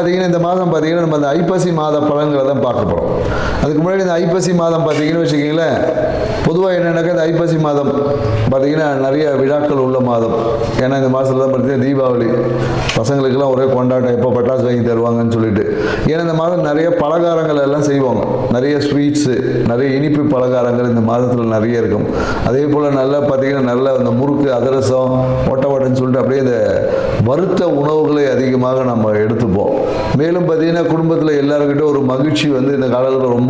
பார்த்தீங்கன்னா இந்த மாதம் பார்த்தீங்கன்னா நம்ம அந்த ஐப்பசி மாத பழங்களை தான் பார்க்க போகிறோம் அதுக்கு முன்னாடி இந்த ஐப்பசி மாதம் பார்த்தீங்கன்னு வச்சுக்கிங்களேன். பொதுவாக என்னென்னாக்கா இந்த ஐப்பசி மாதம் பார்த்தீங்கன்னா நிறைய விழாக்கள் உள்ள மாதம். ஏன்னா இந்த மாதத்தில் தான் பார்த்தீங்கன்னா தீபாவளி. பசங்களுக்கெல்லாம் ஒரே கொண்டாட்டம் எப்போ பட்டாசு வாங்கி தருவாங்கன்னு சொல்லிட்டு. ஏன்னா இந்த மாதம் நிறைய பலகாரங்கள் எல்லாம் செய்வாங்க. நிறைய ஸ்வீட்ஸு நிறைய இனிப்பு பலகாரங்கள் இந்த மாதத்தில் நிறைய இருக்கும். அதே போல் நல்லா பார்த்தீங்கன்னா நல்ல அந்த முறுக்கு அதிரசம் ஒட்டவடன்னு சொல்லிட்டு அப்படியே இந்த வறுத்த உணவுகளை அதிகமாக நம்ம எடுத்துப்போம். மேலும் பார்த்தீங்கன்னா குடும்பத்தில் எல்லாருக்கிட்ட ஒரு மகிழ்ச்சி வந்து இந்த காலத்தில் ரொம்ப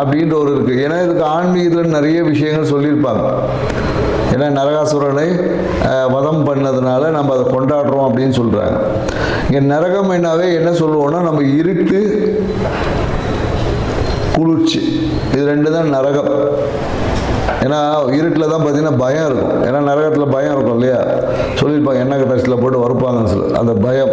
அப்படின்ற ஒரு இருக்குது ஏன்னா இதுக்கு ஆன்மீகத்தில் நிறைய விஷயங்கள் சொல்லியிருப்பாங்க. ஏன்னா நரகாசுரனை வதம் பண்ணதுனால நம்ம அதை கொண்டாடுறோம் அப்படின்னு சொல்கிறாங்க இங்கே நரகம் என்னாவே என்ன சொல்லுவோம்னா நம்ம இருட்டு குளிர்ச்சி. இது ரெண்டு தான் நரகம். ஏன்னா இருட்டில் தான் பார்த்தீங்கன்னா பயம் இருக்கும். ஏன்னா நரகத்தில் பயம் இருக்கும் இல்லையா? சொல்லியிருப்பாங்க எண்ணெய் கட்டாச்சில் போட்டு வறுப்பாங்கன்னு சொல்லி. அந்த பயம்.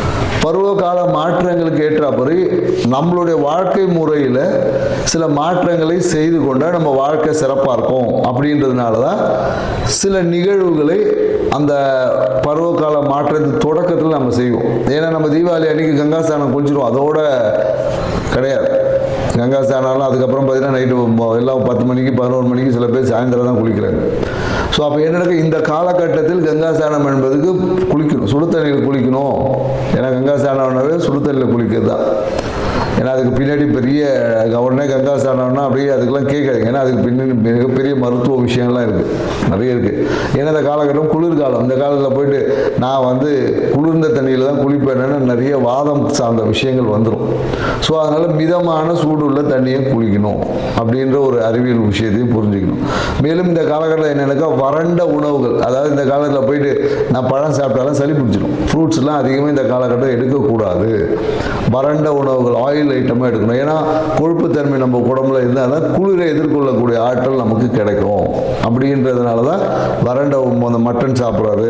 பருவகால மாற்றங்களுக்கு ஏற்றாப்படி நம்மளுடைய வாழ்க்கை முறையில் சில மாற்றங்களை செய்து கொண்டால் நம்ம வாழ்க்கை சிறப்பாக இருக்கும் அப்படின்றதுனால தான் சில நிகழ்வுகளை அந்த பருவகால மாற்றத்தின் தொடக்கத்தில் நம்ம செய்வோம். ஏன்னா நம்ம தீபாவளி அன்னைக்கு கங்காஸ்தானம் குளிச்சிருவோம். அதோட கிடையாது. கங்கா ஸ்நானம் அதுக்கப்புறம் பார்த்தீங்கன்னா நைட்டு எல்லாம் பத்து மணிக்கு பதினோரு மணிக்கு சில பேர் சாயந்தரம் தான் குளிக்கிறாங்க. ஸோ அப்போ என்ன நடக்கும் இந்த காலகட்டத்தில் கங்கா ஸ்நானம் என்பதுக்கு குளிக்கணும். சுடு தண்ணியில் குளிக்கணும். ஏன்னா கங்கா ஸ்நானம்னாவே சுடு தண்ணியில் குளிக்கிறது தான். ஏன்னா அதுக்கு பின்னாடி பெரிய உடனே கங்கா ஸ்நானம்னா அப்படியே அதுக்கெல்லாம் கேட்காது ஏன்னா அதுக்கு பின்னாடி மிகப்பெரிய மருத்துவ விஷயங்கள்லாம் இருக்குது நிறைய இருக்குது ஏன்னா இந்த காலகட்டம் குளிர்காலம். இந்த காலத்தில் போயிட்டு நான் வந்து குளிர்ந்த தண்ணியில் தான் குளிப்பேன்னு நிறைய வாதம் சார்ந்த விஷயங்கள் வந்துடும் ஸோ அதனால் மிதமான சூடுள்ள தண்ணியை குளிக்கணும் அப்படின்ற ஒரு அறிவியல் விஷயத்தையும் புரிஞ்சுக்கணும். மேலும் இந்த காலகட்டம் என்னென்னாக்கா வறண்ட உணவுகள். அதாவது இந்த காலத்தில் போயிட்டு நான் பழம் சாப்பிட்டாலும் சளி பிடிச்சிடும் ஃப்ரூட்ஸ்லாம் அதிகமாக இந்த காலகட்டம் எடுக்கக்கூடாது. வறண்ட உணவுகள் ஆயில் ஐட்டமாக எடுக்கணும். ஏன்னா கொழுப்புத்தன்மை நம்ம உடம்புல இருந்தால் தான் குளிரை எதிர்கொள்ளக்கூடிய ஆற்றல் நமக்கு கிடைக்கும். அப்படின்றதுனால தான் வறண்ட அந்த மட்டன் சாப்பிட்றாரு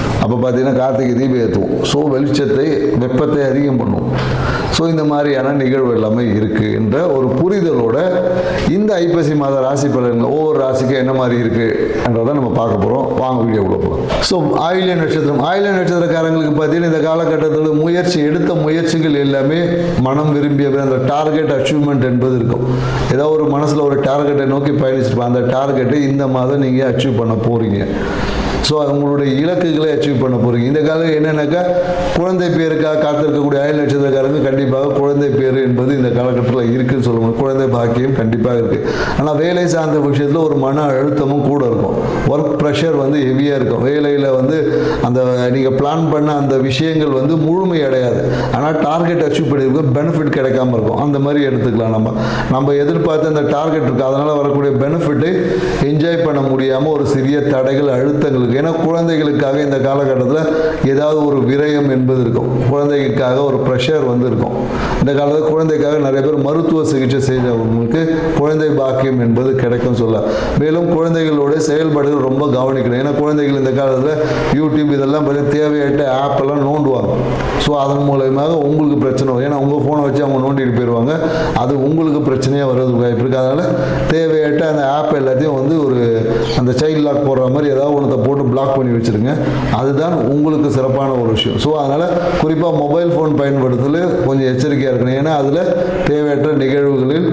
அப்போ பார்த்தீங்கன்னா கார்த்திகை தீபம் ஏற்றுவோம் ஸோ வெளிச்சத்தை வெப்பத்தை அதிகம் பண்ணுவோம் ஸோ இந்த மாதிரியான நிகழ்வு எல்லாமே இருக்குது என்ற ஒரு புரிதலோட இந்த ஐப்பசி மாத ராசி பலன்கள் ஒவ்வொரு ராசிக்கும் என்ன மாதிரி இருக்குன்றதை நம்ம பார்க்க போகிறோம் வாங்க வீடியோக்குள்ள போகிறோம் ஸோ ஆயில்ய நட்சத்திரம். ஆயில்ய நட்சத்திரக்காரங்களுக்கு பார்த்தீங்கன்னா இந்த காலகட்டத்தில் முயற்சி எடுத்த முயற்சிகள் எல்லாமே மனம் விரும்பிய அந்த டார்கெட் அச்சீவ்மெண்ட் என்பது இருக்கும். ஏதோ ஒரு மனசில் ஒரு டார்கெட்டை நோக்கி பயணிச்சிருப்பாங்க அந்த டார்கெட்டை இந்த மாதம் நீங்கள் அச்சீவ் பண்ண போகிறீங்க ஸோ உங்களுடைய இலக்குகளை அச்சீவ் பண்ண போகிறீங்க இந்த காலம் என்னென்னாக்கா குழந்தை பேருக்காக காத்திருக்கக்கூடிய அயல் நட்சத்திரக்காரங்க கண்டிப்பாக குழந்தை பேர் என்பது இந்த காலகட்டத்தில் இருக்குன்னு சொல்லுவாங்க. குழந்தை பாக்கியம் கண்டிப்பாக இருக்குது ஆனால் வேலை சார்ந்த விஷயத்தில் ஒரு மன அழுத்தமும் கூட இருக்கும். ஒர்க் ப்ரெஷர் வந்து ஹெவியாக இருக்கும். வேலையில் வந்து அந்த நீங்கள் பிளான் பண்ண அந்த விஷயங்கள் வந்து முழுமை அடையாது. ஆனால் டார்கெட் அச்சீவ் பண்ணியிருக்க பெனிஃபிட் கிடைக்காம இருக்கும். அந்த மாதிரி எடுத்துக்கலாம் நம்ம. நம்ம எதிர்பார்த்த அந்த டார்கெட் இருக்குது அதனால் வரக்கூடிய பெனிஃபிட்டை என்ஜாய் பண்ண முடியாமல் ஒரு சிறிய தடைகள் அழுத்தங்களுக்கு ஏன்னா குழந்தைகளுக்காக இந்த காலகட்டத்தில் ஏதாவது ஒரு விரயம் என்பது இருக்கும். குழந்தைகளுக்காக ஒரு ப்ரெஷர் வந்து இருக்கும் இந்த காலத்தில் குழந்தைக்காக நிறைய பேர் மருத்துவ சிகிச்சை செய்தவங்களுக்கு குழந்தை பாக்கியம் என்பது கிடைக்கும் சொல்ல. மேலும் குழந்தைகளோட செயல்பாடுகள் ரொம்ப கவனிக்கணும். ஏன்னா குழந்தைகள் இந்த காலத்தில் யூடியூப் இதெல்லாம் பற்றி தேவையற்ற ஆப் எல்லாம் நோண்டுவாங்க. ஸோ அதன் மூலயமாக உங்களுக்கு பிரச்சனை வரும். ஏன்னா உங்கள் ஃபோனை வச்சு அவங்க நோண்டிட்டு போயிடுவாங்க அது உங்களுக்கு பிரச்சனையாக வர்றதுக்கு வாய்ப்பு இருக்குது அதனால் தேவையற்ற அந்த ஆப் எல்லாத்தையும் வந்து ஒரு அந்த சைல்ட் லாக் போடுற மாதிரி ஏதாவது ஒன்றத்தை போட்டு பிளாக் பண்ணி வச்சுருங்க. அதுதான் உங்களுக்கு சிறப்பான ஒரு விஷயம். ஸோ அதனால் குறிப்பாக மொபைல் ஃபோன் பயன்படுத்தல கொஞ்சம் எச்சரிக்கையாக இருக்கணும். ஏன்னா அதில் தேவையற்ற நிகழ்வுகளில்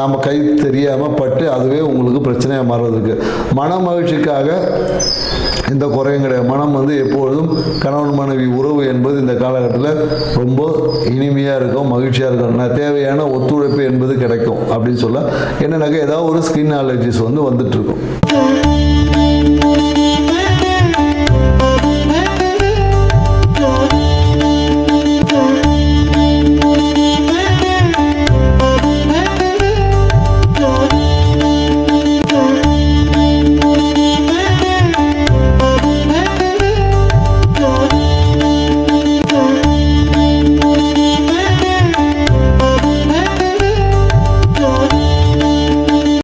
நாம் கை தெரியாமல் பட்டு அதுவே உங்களுக்கு பிரச்சனையாக மாறுறதுக்கு. மன மகிழ்ச்சிக்காக இந்த குறையும் கிடையாது. மனம் வந்து எப்பொழுதும் கணவன் மனைவி உறவு என்பது இந்த காலகட்டத்தில் ரொம்ப இனிமையாக இருக்கும் மகிழ்ச்சியாக இருக்கும். நான் தேவையான ஒத்துழைப்பு என்பது கிடைக்கும் அப்படின்னு சொல்ல என்னென்னாக்கா ஏதாவது ஒரு ஸ்கின் அலர்ஜிஸ் வந்து வந்துட்டு இருக்கும்.